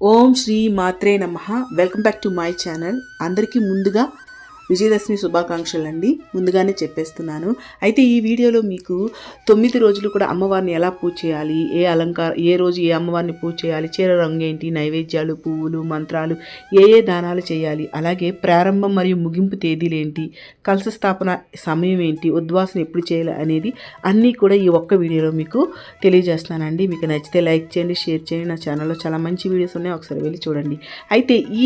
ఓం శ్రీ మాత్రే నమ. Welcome back to my channel. అందరికీ ముందుగా విజయదశమి శుభాకాంక్షలు అండి ముందుగానే చెప్పేస్తున్నాను. అయితే ఈ వీడియోలో మీకు తొమ్మిది రోజులు కూడా అమ్మవారిని ఎలా పూజ చేయాలి? ఏ అలంకార ఏ రోజు ఏ అమ్మవారిని పూజ చేయాలి? చీర రంగు ఏంటి? నైవేద్యాలు పువ్వులు మంత్రాలు ఏ ఏ దానాలు చేయాలి? అలాగే ప్రారంభం మరియు ముగింపు తేదీలు ఏంటి? కలశ స్థాపన సమయం ఏంటి? ఉద్వాసన ఎప్పుడు చేయాలి అనేది అన్నీ కూడా ఈ ఒక్క వీడియోలో మీకు తెలియజేస్తున్నానండి. మీకు నచ్చితే లైక్ చేయండి షేర్ చేయండి. నా ఛానల్లో చాలా మంచి వీడియోస్ ఉన్నాయి. ఒకసారి వెళ్ళి చూడండి. అయితే ఈ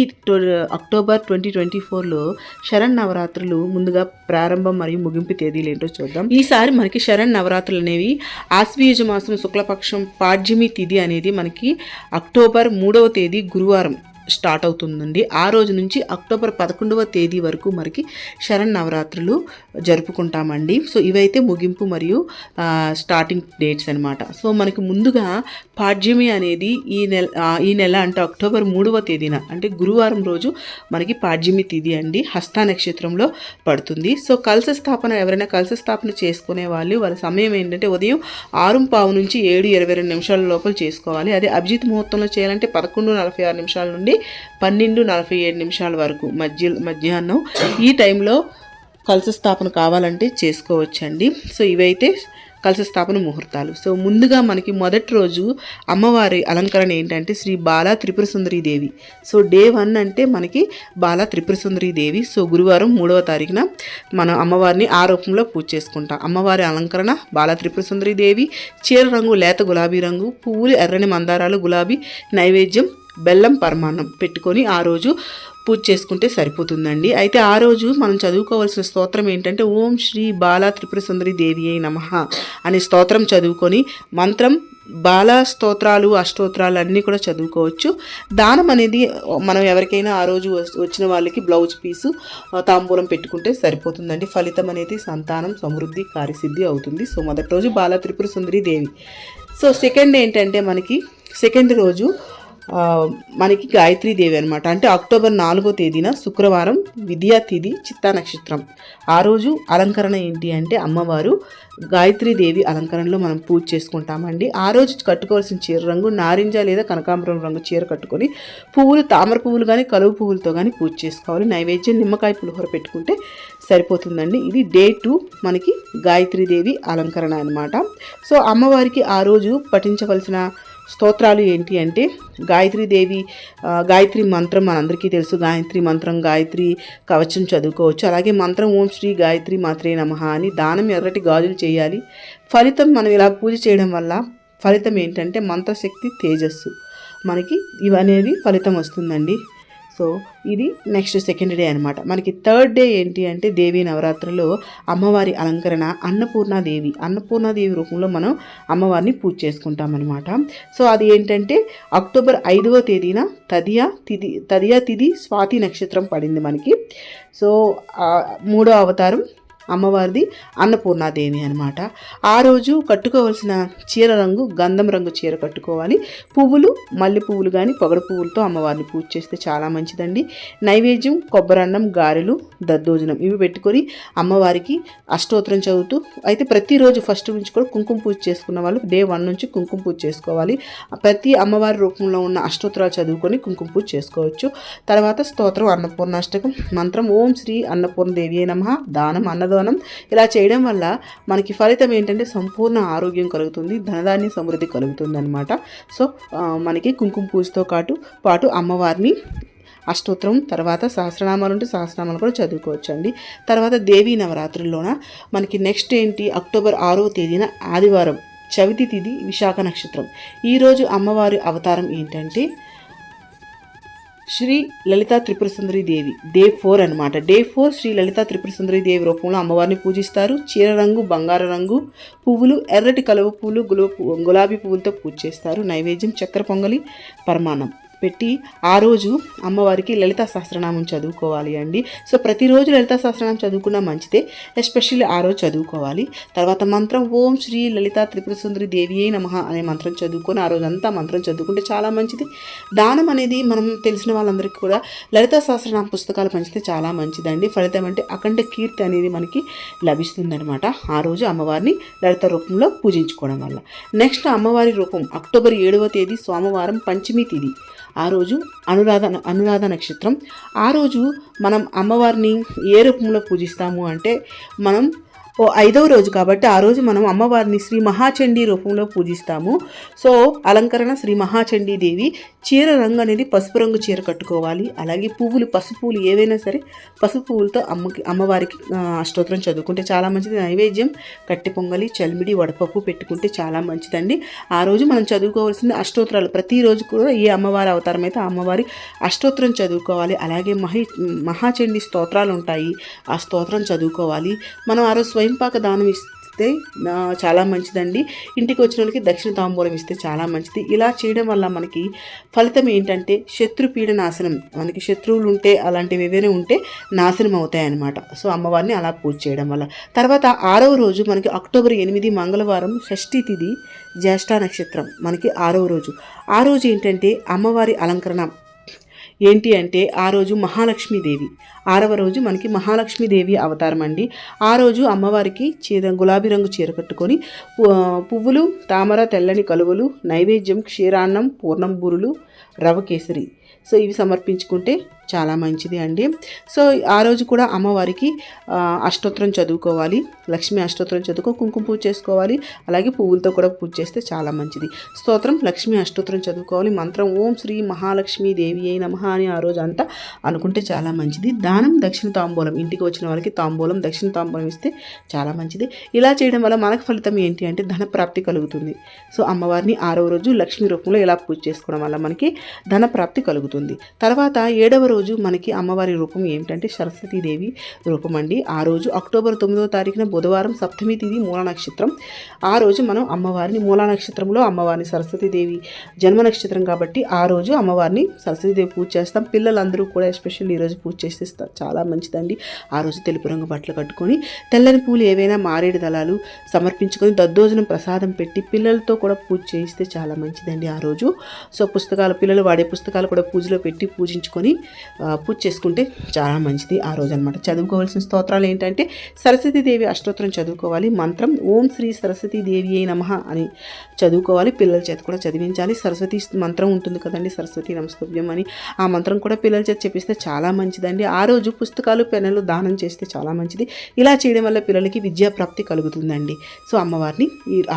అక్టోబర్ ట్వంటీ ట్వంటీ ఫోర్లో శరణ్ నవరాత్రులు ముందుగా ప్రారంభం మరియు ముగింపు తేదీలు ఏంటో చూద్దాం. ఈసారి మనకి శరణ్ నవరాత్రులు అనేవి ఆశ్వీయుజ మాసం శుక్లపక్షం పాడ్యమి తిథి అనేది మనకి అక్టోబర్ మూడవ తేదీ గురువారం స్టార్ట్ అవుతుందండి. ఆ రోజు నుంచి అక్టోబర్ పదకొండవ తేదీ వరకు మనకి శరణ్ నవరాత్రులు జరుపుకుంటామండి. సో ఇవైతే ముగింపు మరియు స్టార్టింగ్ డేట్స్ అనమాట సో మనకి ముందుగా పాడ్యమి అనేది ఈ నెల ఈ నెల అంటే అక్టోబర్ మూడవ తేదీన అంటే గురువారం రోజు మనకి పాడ్యమి తిథి అండి. హస్త నక్షత్రంలో పడుతుంది. సో కలశ స్థాపన ఎవరైనా కలశ స్థాపన చేసుకునే వాళ్ళు వాళ్ళ సమయం ఏంటంటే ఉదయం ఆరు పావు నుంచి ఏడు ఇరవై రెండు నిమిషాల లోపల చేసుకోవాలి. అదే అభిజిత్ ముహూర్తంలో చేయాలంటే పదకొండు నలభై ఆరు నిమిషాల నుండి పన్నెండు నలభై ఏడు నిమిషాల వరకు మధ్య మధ్యాహ్నం. ఈ టైంలో కలశ స్థాపన కావాలంటే చేసుకోవచ్చండి. సో ఇవైతే కలశ స్థాపన ముహూర్తాలు. సో ముందుగా మనకి మొదటి రోజు అమ్మవారి అలంకరణ ఏంటంటే Shri Bala Tripura Sundari Devi. So day one అంటే మనకి బాలా త్రిపుర సుందరి దేవి. సో గురువారం మూడవ తారీఖున మనం అమ్మవారిని ఆ రూపంలో పూజ చేసుకుంటాం. అమ్మవారి అలంకరణ బాలా త్రిపుర సుందరి దేవి. చీర రంగు లేత గులాబీ రంగు పువ్వులు ఎర్రని మందారాలు గులాబీ నైవేద్యం బెల్లం పరమాన్నం పెట్టుకొని ఆ రోజు పూజ చేసుకుంటే సరిపోతుందండి. అయితే ఆ రోజు మనం చదువుకోవాల్సిన స్తోత్రం ఏంటంటే ఓం శ్రీ బాలా త్రిపుర సుందరి దేవి అయి నమ అనే స్తోత్రం చదువుకొని మంత్రం బాల స్తోత్రాలు అష్టోత్రాలు అన్నీ కూడా చదువుకోవచ్చు. దానం అనేది మనం ఎవరికైనా ఆ రోజు వచ్చిన వాళ్ళకి బ్లౌజ్ పీసు తాంబూలం పెట్టుకుంటే సరిపోతుందండి. ఫలితం అనేది సంతానం సమృద్ధి కార్యసిద్ధి అవుతుంది. సో మొదటి రోజు బాల త్రిపుర సుందరి దేవి. సో సెకండ్ ఏంటంటే మనకి సెకండ్ రోజు మనకి గాయత్రీ దేవి అనమాట అంటే అక్టోబర్ నాలుగో తేదీన శుక్రవారం విద్యా తిథి చిత్తా నక్షత్రం. ఆ రోజు అలంకరణ ఏంటి అంటే అమ్మవారు గాయత్రీదేవి అలంకరణలో మనం పూజ చేసుకుంటామండి. ఆ రోజు కట్టుకోవాల్సిన చీర రంగు నారింజ లేదా కనకాంబరం రంగు చీర కట్టుకొని పువ్వులు తామర పువ్వులు కానీ కలువు పువ్వులతో కానీ పూజ చేసుకోవాలి. నైవేద్యం నిమ్మకాయ పులిహోర పెట్టుకుంటే సరిపోతుందండి. ఇది డే టూ మనకి గాయత్రీదేవి అలంకరణ అనమాట సో అమ్మవారికి ఆ రోజు పఠించవలసిన స్తోత్రాలు ఏంటి అంటే గాయత్రి దేవి గాయత్రి మంత్రం మనందరికీ తెలుసు. గాయత్రి మంత్రం గాయత్రి కవచం చదువుకోవచ్చు. అలాగే మంత్రం ఓం శ్రీ గాయత్రి మాత్రే నమ అని దానం ఎర్రటి గాజులు చేయాలి. ఫలితం మనం ఇలా పూజ చేయడం వల్ల ఫలితం ఏంటంటే మంత్రశక్తి తేజస్సు. మనకి ఇవనేది ఫలితం వస్తుందండి. సో ఇది నెక్స్ట్ సెకండ్ డే అనమాట మనకి థర్డ్ డే ఏంటి అంటే దేవి నవరాత్రిలో అమ్మవారి అలంకరణ అన్నపూర్ణాదేవి. అన్నపూర్ణాదేవి రూపంలో మనం అమ్మవారిని పూజ చేసుకుంటాం అనమాట సో అది ఏంటంటే అక్టోబర్ ఐదవ తేదీన తదియా తిథి తదియా తిథి స్వాతి నక్షత్రం పడింది మనకి. సో మూడో అవతారం అమ్మవారిది అన్నపూర్ణాదేవి అనమాట ఆ రోజు కట్టుకోవాల్సిన చీర రంగు గంధం రంగు చీర కట్టుకోవాలి. పువ్వులు మల్లె పువ్వులు కానీ పొగడు పువ్వులతో అమ్మవారిని పూజ చేస్తే చాలా మంచిదండి. నైవేద్యం కొబ్బరన్నం గారెలు దద్దోజనం ఇవి పెట్టుకొని అమ్మవారికి అష్టోత్తరం చదువుతూ అయితే ప్రతిరోజు ఫస్ట్ నుంచి కూడా కుంకుమ పూజ చేసుకున్న వాళ్ళు డే వన్ నుంచి కుంకుమ పూజ చేసుకోవాలి. ప్రతి అమ్మవారి రూపంలో ఉన్న అష్టోత్తరాలు చదువుకొని కుంకుమ పూజ చేసుకోవచ్చు. తర్వాత స్తోత్రం అన్నపూర్ణాష్టకం మంత్రం ఓం శ్రీ అన్నపూర్ణ అన్నపూర్ణదేవి నమ దానం అన్నదానం ఇలా చేయడం వల్ల మనకి ఫలితం ఏంటంటే సంపూర్ణ ఆరోగ్యం కలుగుతుంది ధనధాన్య సమృద్ధి కలుగుతుంది అనమాట సో మనకి కుంకుమ పూజతో పాటు పాటు అమ్మవారిని అష్టోత్తరం తర్వాత సహస్రనామాలు ఉంటే సహస్రనామాలు కూడా చదువుకోవచ్చు అండి తర్వాత దేవీ నవరాత్రుల్లోన మనకి నెక్స్ట్ ఏంటి? అక్టోబర్ ఆరో తేదీన ఆదివారం చవితి తిథి విశాఖ నక్షత్రం. ఈరోజు అమ్మవారి అవతారం ఏంటంటే శ్రీ లలితా త్రిపుర సుందరి దేవి. డే ఫోర్ అనమాట డే ఫోర్ శ్రీ లలితా త్రిపుర సుందరి దేవి రూపంలో అమ్మవారిని పూజిస్తారు. చీర రంగు బంగారు రంగు పువ్వులు ఎర్రటి కలువ పువ్వులు గులాబీ గులాబీ పువ్వులతో పూజ చేస్తారు. నైవేద్యం చక్కెర పొంగలి పరమాన్నం. పెట్టి ఆ రోజు అమ్మవారికి లలితా సహస్రనామం చదువుకోవాలి అండి. సో ప్రతిరోజు లలిత సహస్రనామం చదువుకున్నా మంచిదే. ఎస్పెషల్లీ ఆ రోజు చదువుకోవాలి. తర్వాత మంత్రం ఓం శ్రీ లలిత త్రిపుర సుందరి దేవియే నమ అనే మంత్రం చదువుకొని ఆ రోజు అంతా మంత్రం చదువుకుంటే చాలా మంచిది. దానం అనేది మనం తెలిసిన వాళ్ళందరికీ కూడా లలితా సహస్రనామ పుస్తకాలు పంచితే చాలా మంచిదండి. ఫలితం అంటే అఖండ కీర్తి అనేది మనకి లభిస్తుందనమాట ఆ రోజు అమ్మవారిని లలిత రూపంలో పూజించుకోవడం వల్ల. నెక్స్ట్ అమ్మవారి రూపం అక్టోబర్ ఏడవ తేదీ సోమవారం పంచమి తిథి ఆ రోజు అనురాధ అనురాధ నక్షత్రం. ఆ రోజు మనం అమ్మవారిని ఏ రూపంలో పూజిస్తాము అంటే మనం ఓ ఐదవ రోజు కాబట్టి ఆ రోజు మనం అమ్మవారిని శ్రీ మహాచండీ రూపంలో పూజిస్తాము. సో అలంకరణ శ్రీ మహాచండీ దేవి చీర రంగు అనేది పసుపు రంగు చీర కట్టుకోవాలి. అలాగే పువ్వులు పసుపు పువ్వులు ఏవైనా సరే పసుపు పువ్వులతో అమ్మకి అమ్మవారికి అష్టోత్రం అష్టోత్తరం చదువుకుంటే చాలా మంచిది. నైవేద్యం కట్టి పొంగలి చలిమిడి వడపప్పు పెట్టుకుంటే చాలా మంచిదండి. ఆ రోజు మనం చదువుకోవాల్సింది అష్టోత్తరాలు. ప్రతిరోజు కూడా ఏ అమ్మవారి అవతారం అయితే అమ్మవారి అష్టోత్తరం చదువుకోవాలి. అలాగే మహి మహాచండి స్తోత్రాలు ఉంటాయి. ఆ స్తోత్రం చదువుకోవాలి. మనం ఆ రోజు స్వయంపాక దానం ఇస్తే చాలా మంచిదండి. ఇంటికి వచ్చిన వాళ్ళకి దక్షిణ తాంబూలం ఇస్తే చాలా మంచిది. ఇలా చేయడం వల్ల మనకి ఫలితం ఏంటంటే శత్రుపీడ నాశనం మనకి శత్రువులు ఉంటే అలాంటివి ఏవైనా ఉంటే నాశనం అవుతాయన్నమాట. సో అమ్మవారిని అలా పూజ చేయడం వల్ల. తర్వాత ఆరవ రోజు మనకి అక్టోబర్ ఎనిమిది మంగళవారం షష్ఠి తిథి జ్యేష్ఠ నక్షత్రం మనకి ఆరవ రోజు. ఆ రోజు ఏంటంటే అమ్మవారి అలంకరణ ఏంటి అంటే ఆ రోజు మహాలక్ష్మీదేవి. ఆరవ రోజు మనకి మహాలక్ష్మీదేవి అవతారం అండి. ఆ రోజు అమ్మవారికి చీర గులాబీ రంగు చీర కట్టుకొని పు- పువ్వులు తామర తెల్లని కలువలు నైవేద్యం క్షీరాన్నం పూర్ణం బూరులు రవ కేసరి సో ఇవి సమర్పించుకుంటే చాలా మంచిది అండి. సో ఆ రోజు కూడా అమ్మవారికి అష్టోత్తరం చదువుకోవాలి. లక్ష్మి అష్టోత్తరం చదువుకో కుంకుమ పూజ చేసుకోవాలి. అలాగే పువ్వులతో కూడా పూజ చేస్తే చాలా మంచిది. స్తోత్రం లక్ష్మి అష్టోత్తరం చదువుకోవాలి. మంత్రం ఓం శ్రీ మహాలక్ష్మీ దేవి అయి మహా అని ఆ రోజు అంతా అనుకుంటే చాలా మంచిది. దానం దక్షిణ తాంబూలం ఇంటికి వచ్చిన వాళ్ళకి తాంబూలం దక్షిణ తాంబూలం ఇస్తే చాలా మంచిది. ఇలా చేయడం వల్ల మనకు ఫలితం ఏంటి అంటే ధన ప్రాప్తి కలుగుతుంది. సో అమ్మవారిని ఆరో రోజు లక్ష్మీ రూపంలో ఇలా పూజ చేసుకోవడం వల్ల మనకి ధన ప్రాప్తి కలుగుతుంది. తర్వాత ఏడవ రోజు మనకి అమ్మవారి రూపం ఏమిటంటే సరస్వతీదేవి రూపం అండి. ఆ రోజు అక్టోబర్ తొమ్మిదవ తారీఖున బుధవారం సప్తమి తిథి మూల నక్షత్రం. ఆ రోజు మనం అమ్మవారిని మూల నక్షత్రంలో అమ్మవారిని సరస్వతీదేవి జన్మ నక్షత్రం కాబట్టి ఆ రోజు అమ్మవారిని సరస్వతీదేవి పూజ చేస్తాం. పిల్లలందరూ కూడా ఎస్పెషల్లీ ఈరోజు పూజ చేస్తే చాలా మంచిదండి. ఆ రోజు తెలుపు రంగు బట్టలు కట్టుకొని తెల్లని పూలు ఏవైనా మారేడు దళాలు సమర్పించుకొని దద్దోజనం ప్రసాదం పెట్టి పిల్లలతో కూడా పూజ చేయిస్తే చాలా మంచిదండి ఆ రోజు. సో పుస్తకాలు పిల్లలు పిల్లలు వాడే పుస్తకాలు కూడా పూజలో పెట్టి పూజించుకొని పూజ చేసుకుంటే చాలా మంచిది ఆ రోజు అనమాట చదువుకోవాల్సిన స్తోత్రాలు ఏంటంటే సరస్వతీదేవి అష్టోత్తరం చదువుకోవాలి. మంత్రం ఓం శ్రీ సరస్వతీదేవి అయి నమః అని చదువుకోవాలి. పిల్లల చేత కూడా చదివించాలి. సరస్వతి మంత్రం ఉంటుంది కదండి సరస్వతి నమస్తభ్యం అని. ఆ మంత్రం కూడా పిల్లల చేత చెప్పిస్తే చాలా మంచిదండి. ఆ రోజు పుస్తకాలు పెన్నులు దానం చేస్తే చాలా మంచిది. ఇలా చేయడం వల్ల పిల్లలకి విద్యా ప్రాప్తి కలుగుతుందండి. సో అమ్మవారిని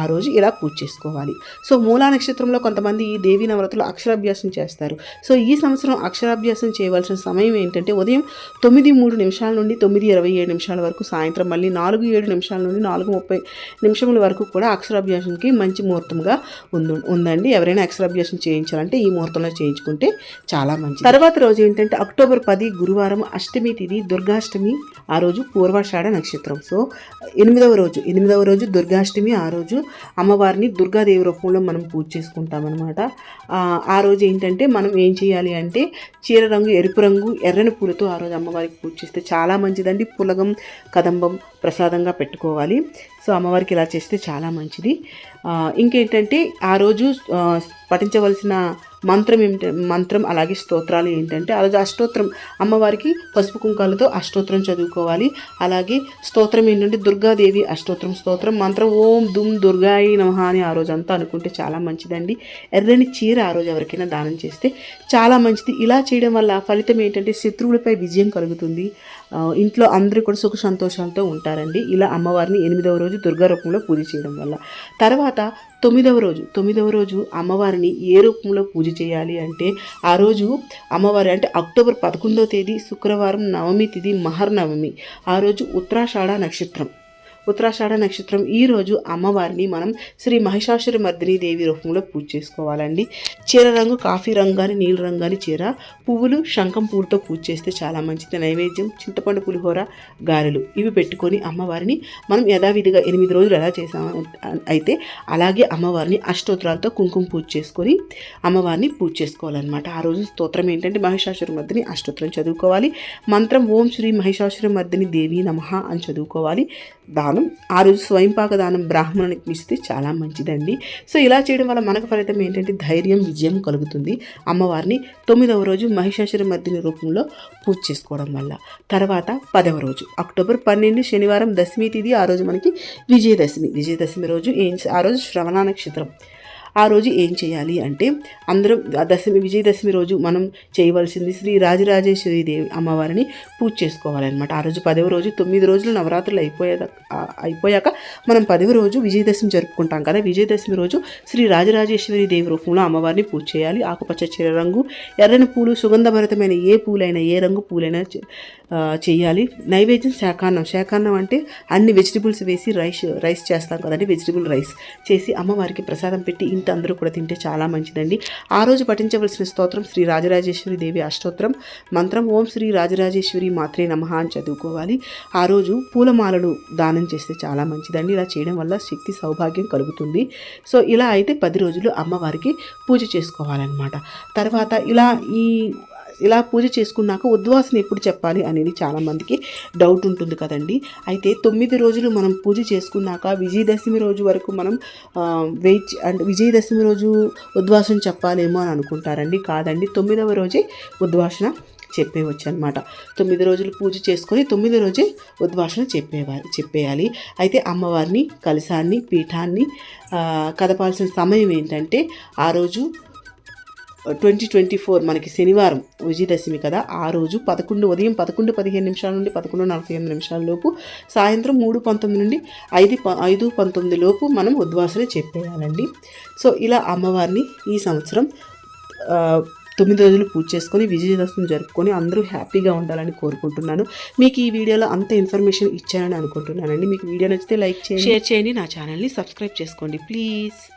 ఆ రోజు ఇలా పూజ చేసుకోవాలి. సో మూలా నక్షత్రంలో కొంతమంది ఈ దేవీ నవరతులు అక్షరాభ్యాసం చేస్తారు. సో ఈ సంవత్సరం అక్షరాభ్యాసం చేయవలసిన సమయం ఏంటంటే ఉదయం తొమ్మిది మూడు నిమిషాల నుండి తొమ్మిది ఇరవై ఏడు నిమిషాల వరకు సాయంత్రం మళ్ళీ నాలుగు ఏడు నిమిషాల నుండి నాలుగు ముప్పై నిమిషముల వరకు కూడా అక్షరాభ్యాసంకి మంచి ముహూర్తంగా ఉంది ఉందండి. ఎవరైనా అక్షరాభ్యాసం చేయించాలంటే ఈ ముహూర్తంలో చేయించుకుంటే చాలా మంచిది. తర్వాత రోజు ఏంటంటే అక్టోబర్ పది గురువారం అష్టమి తిథి దుర్గాష్టమి ఆ రోజు పూర్వాషాఢ నక్షత్రం. సో ఎనిమిదవ రోజు ఎనిమిదవ రోజు దుర్గాష్టమి ఆ రోజు అమ్మవారిని దుర్గాదేవి రూపంలో మనం పూజ చేసుకుంటాం అనమాట ఆ రోజు ఏంటంటే మనం ఏం చేయాలి అంటే చీర రంగు ఎరుపు రంగు ఎర్రని పూలతో ఆ రోజు అమ్మవారికి పూజ చేస్తే చాలా మంచిదండి. పులగం కదంబం ప్రసాదంగా పెట్టుకోవాలి. సో అమ్మవారికి ఇలా చేస్తే చాలా మంచిది. ఇంకేంటంటే ఆ రోజు పఠించవలసిన మంత్రం ఏమిటి మంత్రం అలాగే స్తోత్రాలు ఏంటంటే ఆ రోజు అష్టోత్తరం అమ్మవారికి పసుపు కుంకాలతో అష్టోత్తరం చదువుకోవాలి. అలాగే స్తోత్రం ఏంటంటే దుర్గాదేవి అష్టోత్తరం స్తోత్రం మంత్రం ఓం దుమ్ దుర్గాయి నమహ అని ఆ రోజు అంతా అనుకుంటే చాలా మంచిదండి. ఎర్రని చీర ఆ రోజు ఎవరికైనా దానం చేస్తే చాలా మంచిది. ఇలా చేయడం వల్ల ఫలితం ఏంటంటే శత్రువులపై విజయం కలుగుతుంది. ఇంట్లో అందరూ కూడా సుఖ సంతోషాలతో ఉంటారండి. ఇలా అమ్మవారిని ఎనిమిదవ రోజు దుర్గా రూపంలో పూజ చేయడం వల్ల. తర్వాత తొమ్మిదవ రోజు తొమ్మిదవ రోజు అమ్మవారిని ఏ రూపంలో పూజ చేయాలి అంటే ఆ రోజు అమ్మవారి అంటే అక్టోబర్ పదకొండవ తేదీ శుక్రవారం నవమి తిథి మహర్నవమి. ఆ రోజు ఉత్తరాషాఢ నక్షత్రం. ఉత్తరాషాఢ నక్షత్రం ఈ రోజు అమ్మవారిని మనం శ్రీ మహిషాసుర మర్దిని దేవి రూపంలో పూజ చేసుకోవాలండి. చీర రంగు కాఫీ రంగు కానీ నీలి రంగు కానీ చీర పువ్వులు శంఖం పూలతో పూజ చేస్తే చాలా మంచిది. నైవేద్యం చింతపండు పులిహోర గారెలు ఇవి పెట్టుకొని అమ్మవారిని మనం యథావిధిగా ఎనిమిది రోజులు ఎలా చేసాము అయితే అలాగే అమ్మవారిని అష్టోత్తరాలతో కుంకుమ పూజ చేసుకొని అమ్మవారిని పూజ చేసుకోవాలన్నమాట. ఆ రోజు స్తోత్రం ఏంటంటే మహిషాసుర మర్దిని అష్టోత్తరం చదువుకోవాలి. మంత్రం ఓం శ్రీ మహిషాసుర మర్దిని దేవి నమః అని చదువుకోవాలి. దాని ఆ రోజు స్వయంపాక దానం బ్రాహ్మణునికి ఇస్తే చాలా మంచిదండి. సో ఇలా చేయడం వల్ల మనకు ఫలితం ఏంటంటే ధైర్యం విజయం కలుగుతుంది. అమ్మవారిని తొమ్మిదవ రోజు మహిషాసుర మర్దిని రూపంలో పూజ చేసుకోవడం వల్ల. తర్వాత పదవ రోజు అక్టోబర్ పన్నెండు శనివారం దశమి తిథి ఆ రోజు మనకి విజయదశమి. విజయదశమి రోజు ఏం ఆ రోజు శ్రవణ నక్షత్రం. ఆ రోజు ఏం చేయాలి అంటే అందరం దశమి విజయదశమి రోజు మనం చేయవలసింది శ్రీ రాజరాజేశ్వరి దేవి అమ్మవారిని పూజ చేసుకోవాలన్నమాట. ఆ రోజు పదవ రోజు తొమ్మిది రోజులు నవరాత్రులు అయిపోయే అయిపోయాక మనం పదవ రోజు విజయదశమి జరుపుకుంటాం కదా. విజయదశమి రోజు శ్రీ రాజరాజేశ్వరి దేవి రూపంలో అమ్మవారిని పూజ చేయాలి. ఆకుపచ్చ చీర రంగు ఎర్రని పూలు సుగంధభరితమైన ఏ పూలైనా ఏ రంగు పూలైనా చేయాలి. నైవేద్యం శాకాన్నం శాకాన్నం అంటే అన్ని వెజిటబుల్స్ వేసి రైస్ రైస్ చేస్తాం కదండి. వెజిటబుల్ రైస్ చేసి అమ్మవారికి ప్రసాదం పెట్టి ఇంటి అందరూ కూడా తింటే చాలా మంచిదండి. ఆ రోజు పఠించవలసిన స్తోత్రం శ్రీ రాజరాజేశ్వరి దేవి అష్టోత్రం మంత్రం ఓం శ్రీ రాజరాజేశ్వరి మాత్రే నమ అని చదువుకోవాలి. ఆ రోజు పూలమాలలు దానం చేస్తే చాలా మంచిదండి. ఇలా చేయడం వల్ల శక్తి సౌభాగ్యం కలుగుతుంది. సో ఇలా అయితే పది రోజులు అమ్మవారికి పూజ చేసుకోవాలన్నమాట. తర్వాత ఇలా ఈ ఇలా పూజ చేసుకున్నాక ఉద్వాసన ఎప్పుడు చెప్పాలి అనేది చాలామందికి డౌట్ ఉంటుంది కదండి. అయితే తొమ్మిది రోజులు మనం పూజ చేసుకున్నాక విజయదశమి రోజు వరకు మనం వెయిట్ అండ్ విజయదశమి రోజు ఉద్వాసన చెప్పాలేమో అని అనుకుంటారండి. కాదండి తొమ్మిదవ రోజే ఉద్వాసన చెప్పేవచ్చు అనమాట తొమ్మిది రోజులు పూజ చేసుకొని తొమ్మిది రోజే ఉద్వాసన చెప్పేవారు చెప్పేయాలి. అయితే అమ్మవారిని కలశాన్ని పీఠాన్ని కదపాల్సిన సమయం ఏంటంటే ఆ రోజు ట్వంటీ ట్వంటీ ఫోర్ మనకి శనివారం విజయదశమి కదా ఆ రోజు పదకొండు ఉదయం పదకొండు పదిహేను నిమిషాల నుండి పదకొండు నలభై ఎనిమిది నిమిషాల లోపు సాయంత్రం మూడు పంతొమ్మిది నుండి ఐదు ప- ఐదు పంతొమ్మిది లోపు మనం ఉద్వాసన చెప్పేయాలండి. సో ఇలా అమ్మవారిని ఈ సంవత్సరం తొమ్మిది రోజులు పూజ చేసుకొని విజయదశమి జరుపుకొని అందరూ హ్యాపీగా ఉండాలని కోరుకుంటున్నాను. మీకు ఈ వీడియోలో అంత ఇన్ఫర్మేషన్ ఇచ్చానని అనుకుంటున్నానండి. మీకు వీడియో నచ్చితే లైక్ చేయండి. షేర్ చేయండి. నా ఛానల్ని సబ్స్క్రైబ్ చేసుకోండి. ప్లీజ్.